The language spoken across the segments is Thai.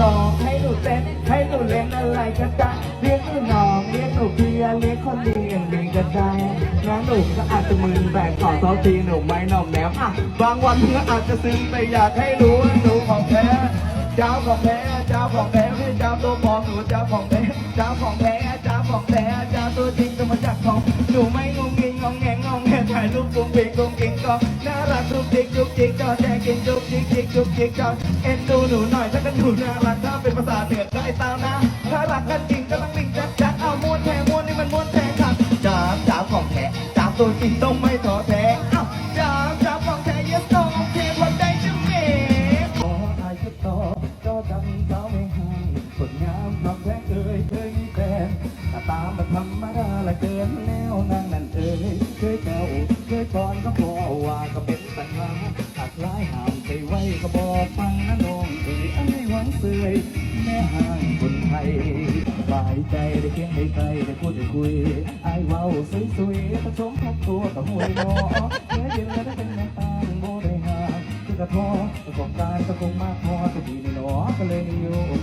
ร้องให้หนูเต้นให้หนูเล่นอะไรก็ได้เรียกหนูน้องเรียกหนูเพียเรียกคนดีอย่างดีก็ได้งั้นหนูก็อาจจะมึนแบกขอโทษทีหนูไม่นอมแนมอะบางวันก็ออาจจะซึ้งแต่อยากให้รู้ว่าหนูของแท้เจ้าของแท้เจ้าของแท้ไม่เจ้าตัวปลอมหนูเจ้าของแท้เจ้าของแท้เจ้าของแท้เจ้าตัวจริงก็มาจากของหนูไม่งง ถ่ายรูปกุ้งเก่งกองก็น่ารักจุกจิกจุกจิกจอแจกินจุกจิกจิกจุกจิกจอเอ็นดูหนูหน่อยถ้ากันหนูน่ารักถ้าเป็นภาษาเหนือก็ไอ้ตามนะถ้ารักกันจริงก็ต้องวิ่งจักจักเอาม้วนแทม้วนนี่มันม้วนแทครับจ้าจ้าของแท้จ้าตัวจริงต้องไม่ท้อแท้เอ้าจ้าจ้าของแท้ yes no รมดาละเกินแนวนางนั่นเอ่ยเคยแซวเคยก่อนก็พอว่าก็เป็นปัญหาหักร้ายห้ามใจไว้ก็บอกฟังนะน้องเอ่ยไอ้หวังเสยแม่ห่างคนไทยสบายใจได้เคียงได้ใกล้ได้พูดได้คุยไอ้เว้าสวยๆผสมพักตัวกับมวยหมอเมื่อเย็นแล้วได้เป็นแม่ตางโบได้หาคือกระทอประกอบการก็คงมากพอแต่ดีในหนอก็เลยนิยม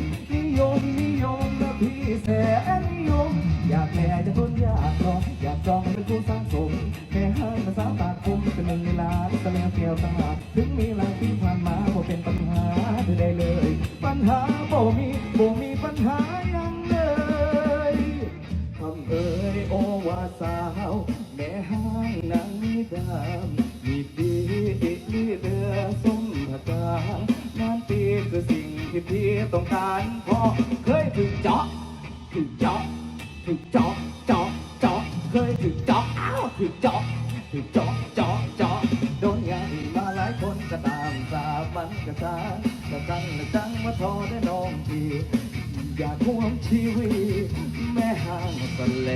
สาวตาคุ้มเป็นหนึ่งในล้านแสลงเกี่ยวตาถึงมีหลายปีผ่านมาบ่เป็นปัญหาใดๆเลย ปัญหาบ่มีบ่มีปัญหายังเลยคำเอ่ยโอวาสาว แม่ห้างนางดามมีดีลีเดือสมผกางานปีคือสิ่งที่พี่ต้องการพราะเคยถึงเจาะถึงเจาะถึงเจาะเจาะเจาะเคยถึงเจาะอ้าวถึงเจาะ คือเจาะเจาะเจาะโดนงานมาหลายคนก็ตามสาบมันก็สาก็กันและจังมาทอได้น้องที อยากห่วงชีวิตแม่ห่างสะเล